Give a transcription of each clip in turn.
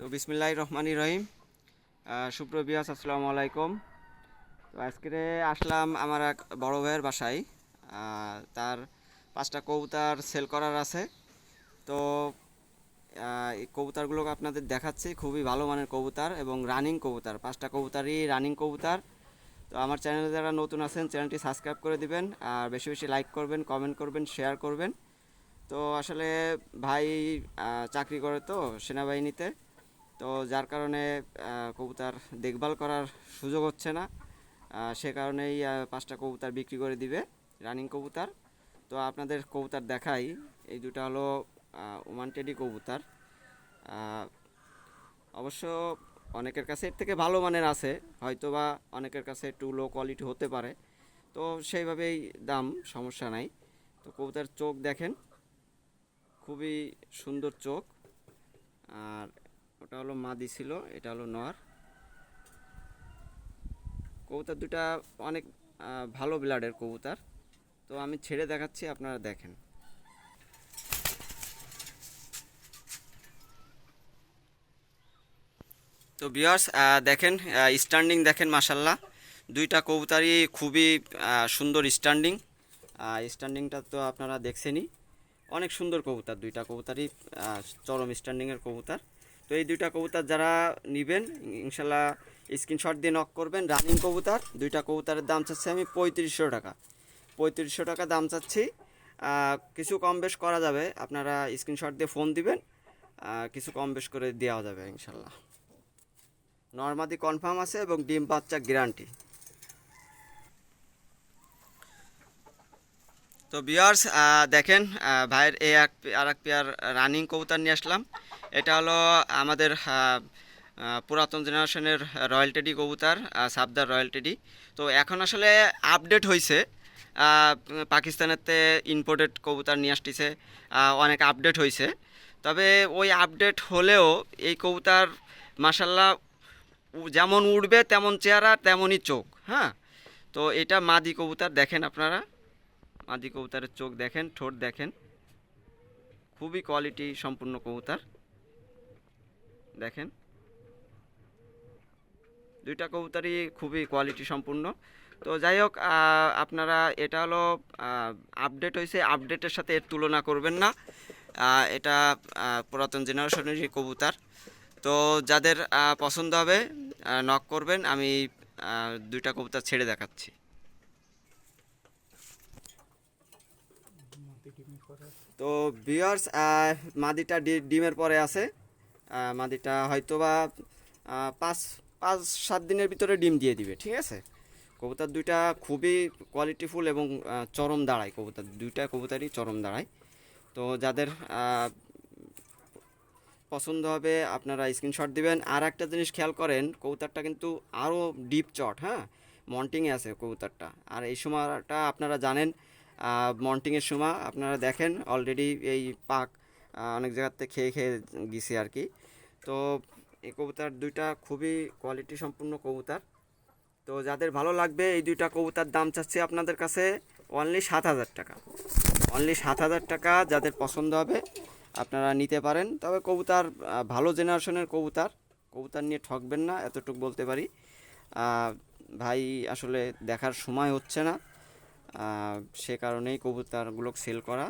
তো বিসমিল্লাহ রহমানি রহিম। আহ, সুপ্রবিয়াস আসসালামু আলাইকুম। তো আজকে আসলাম আমার এক বড় ভাইয়ের বাসায়। তার পাঁচটা কবুতর সেল করার আছে। তো এই কবুতরগুলোকে আপনাদের দেখাচ্ছি। খুবই ভালো মানের কবুতর এবং রানিং কবুতার। পাঁচটা কবুতরই রানিং কবুতার। তো আমার চ্যানেলে যারা নতুন আছেন চ্যানেলটি সাবস্ক্রাইব করে দিবেন আর বেশি বেশি লাইক করবেন কমেন্ট করবেন শেয়ার করবেন। তো আসলে ভাই চাকরি করে তো সেনাবাহিনীতে। তো যার কারণে কবুতর দেখভাল করার সুযোগ হচ্ছে না। সে কারণেই পাঁচটা কবুতর বিক্রি করে দিবে, রানিং কবুতর। তো আপনাদের কবুতর দেখাই। এই দুটো হলো ওমান টেডি কবুতর। অবশ্য অনেকের কাছে এর থেকে ভালো মানের আছে হয়তো বা অনেকের কাছে একটু লো কোয়ালিটি হতে পারে। তো সেইভাবেই দাম, সমস্যা নাই। তো কবুতার চোখ দেখেন, খুবই সুন্দর চোখ। আর ওটা হলো মাদি ছিল, এটা হলো নর কবুতর দুটা অনেক ভালো ব্লাডের কবুতর। তো আমি ছেড়ে দেখাচ্ছি, আপনারা দেখেন। তো বিয়ার্স দেখেন স্ট্যান্ডিং দেখেন মাসাল্লাহ দুইটা কবুতারই খুবই সুন্দর স্ট্যান্ডিং স্ট্যান্ডিংটা তো আপনারা দেখছেনই। অনেক সুন্দর কবুতর, দুইটা কবুতারই চরম স্ট্যান্ডিংয়ের কবুতর। তো এই দুইটা কবুতর যারা নেবেন ইনশাল্লাহ স্ক্রিনশট দিয়ে নক করবেন। রানিং কবুতর, দুইটা কবুতরের দাম চাচ্ছি আমি পঁয়ত্রিশশো টাকা। পঁয়ত্রিশশো টাকা দাম চাচ্ছি। কিছু কম বেশ করা যাবে, আপনারা স্ক্রিনশট দিয়ে ফোন দিবেন। কিছু কম বেশ করে দেওয়া যাবে ইনশাল্লাহ নর্মাদি কনফার্ম আছে এবং ডিম বাচ্চা গ্যারান্টি তো বিয়ার্স দেখেন ভাইয়ের এই এক আর এক পেয়ার রানিং কবুতর নিয়ে আসলাম। এটা হলো আমাদের পুরাতন জেনারেশনের রয়্যাল টেডি কবুতার সাবদার রয়্যাল টেডি। তো এখন আসলে আপডেট হয়েছে পাকিস্তানেতে ইম্পোর্টেড কবুতর নিয়ে আসতেছে অনেক আপডেট হয়েছে তবে ওই আপডেট হলেও এই কবুতর মাসাল্লাহ যেমন উঠবে তেমন চেহারা, তেমনই চোখ হ্যাঁ? তো এটা মাদি কবুতার দেখেন আপনারা। মাদি কবুতারের চোখ দেখেন, ঠোঁট দেখেন। খুবই কোয়ালিটি সম্পূর্ণ কবুতর। দেখেন। দুইটা কবুতরই খুবই কোয়ালিটি সম্পূর্ণ। তো যাই হোক আপনারা এটা হলো আপডেট হয়েছে আপডেটের সাথে এর তুলনা করবেন না। এটা পুরাতন জেনারেশনেরই কবুতর। তো যাদের পছন্দ হবে নক করবেন। আমি দুইটা কবুতর ছেড়ে দেখাচ্ছি। তো বিয়ার্স মাদিটা ডিমের পরে আছে। মাদিটা হয়তো বা পাঁচ পাঁচ, সাত দিনের ভিতরে ডিম দিয়ে দিবে, ঠিক আছে? কবুতর দুইটা খুবই কোয়ালিটিফুল এবং চরম দাঁড়ায় কবুতর, দুইটা কবুতরই চরম দাঁড়ায়। তো যাদের পছন্দ হবে, আপনারা স্ক্রিনশট দিবেন। আর একটা জিনিস খেয়াল করেন, কবুতরটা কিন্তু আরও ডিপ চট হ্যাঁ? মন্টিংয়ে আছে কবুতরটা। আর এই সময়টা আপনারা জানেন মন্টিংয়ের সময় আপনারা দেখেন অলরেডি এই পাক অনেক জায়গাতে খেয়ে খেয়ে গেছে আর কি। তো এই কবুতর দুইটা খুবই কোয়ালিটি সম্পূর্ণ কবুতর। তো যাদের ভালো লাগবে, এই দুইটা কবুতর দাম চাচ্ছি আপনাদের কাছে অনলি সাত হাজার টাকা। অনলি সাত হাজার টাকা যাদের পছন্দ হবে, আপনারা নিতে পারেন। তবে কবুতর ভালো জেনারেশনের কবুতর কবুতর নিয়ে ঠকবেন না, এতটুকু বলতে পারি। ভাই আসলে দেখার সময় হচ্ছে না। সে কারণেই কবুতরগুলো সেল করা।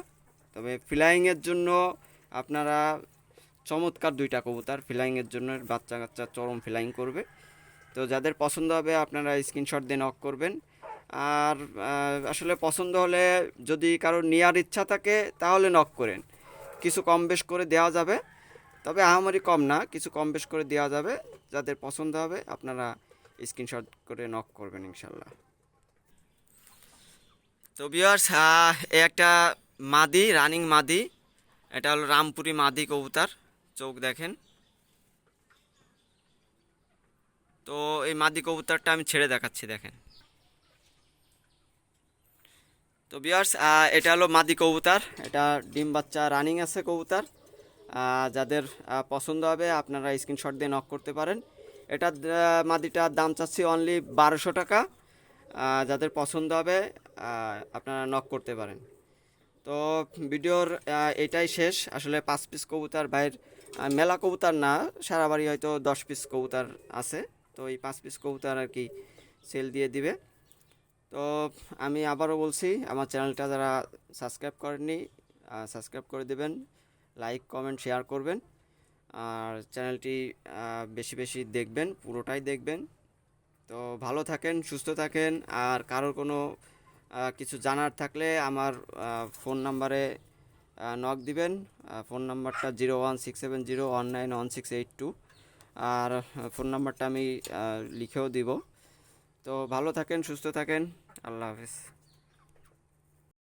তবে ফ্লাইংয়ের জন্য আপনারা চমৎকার দুইটা কবুতর ফ্লাইংয়ের জন্য বাচ্চা কাচ্চা চরম ফ্লাইং করবে। তো যাদের পছন্দ হবে আপনারা স্ক্রিনশট দিয়ে নক করবেন। আর আসলে পছন্দ হলে যদি কারোর নেওয়ার ইচ্ছা থাকে তাহলে নক করেন। কিছু কম বেশ করে দেওয়া যাবে, তবে আহামরি কম না, কিছু কম বেশ করে দেওয়া যাবে। যাদের পছন্দ হবে আপনারা স্ক্রিনশট করে নক করবেন ইনশাল্লাহ তো বিয়ার্স একটা মাদি রানিং মাদি এটা হলো রামপুরি মাদি কবুতর, চোখ দেখেন। তো এই মাদি কবুতরটা আমি ছেড়ে দেখাচ্ছি, দেখেন। তো বিয়ার্স এটা হলো মাদি কবুতর, এটা ডিম বাচ্চা রানিং আছে কবুতর। যাদের পছন্দ হবে, আপনারা স্ক্রিনশট দিয়ে নক করতে পারেন। এটা মাদিটার দাম চাচ্ছি অনলি বারোশো টাকা। যাদের পছন্দ হবে আপনারা নক করতে পারেন। তো ভিডিওর এটাই শেষ। আসলে পাঁচ পিস কবুতর বাইর মেলা কবুতর না, সারা বাড়ি হয়তো দশ পিস কবুতর আছে। তো এই পাঁচ পিস কবুতর আর কি সেল দিয়ে দিবে। তো আমি আবারও বলছি, আমার চ্যানেলটা যারা সাবস্ক্রাইব করেননি সাবস্ক্রাইব করে দেবেন লাইক কমেন্ট শেয়ার করবেন। আর চ্যানেলটি বেশি বেশি দেখবেন, পুরোটাই দেখবেন। তো ভালো থাকেন, সুস্থ থাকেন, আর কারোর কোনো কিছু জানার থাকলে আমার ফোন নাম্বারে নক দিবেন। ফোন নাম্বারটা zero one six seven zero one nine one six eight two. আর ফোন নাম্বারটা আমি লিখেও দিব। তো ভালো থাকেন, সুস্থ থাকেন। আল্লাহ হাফিজ।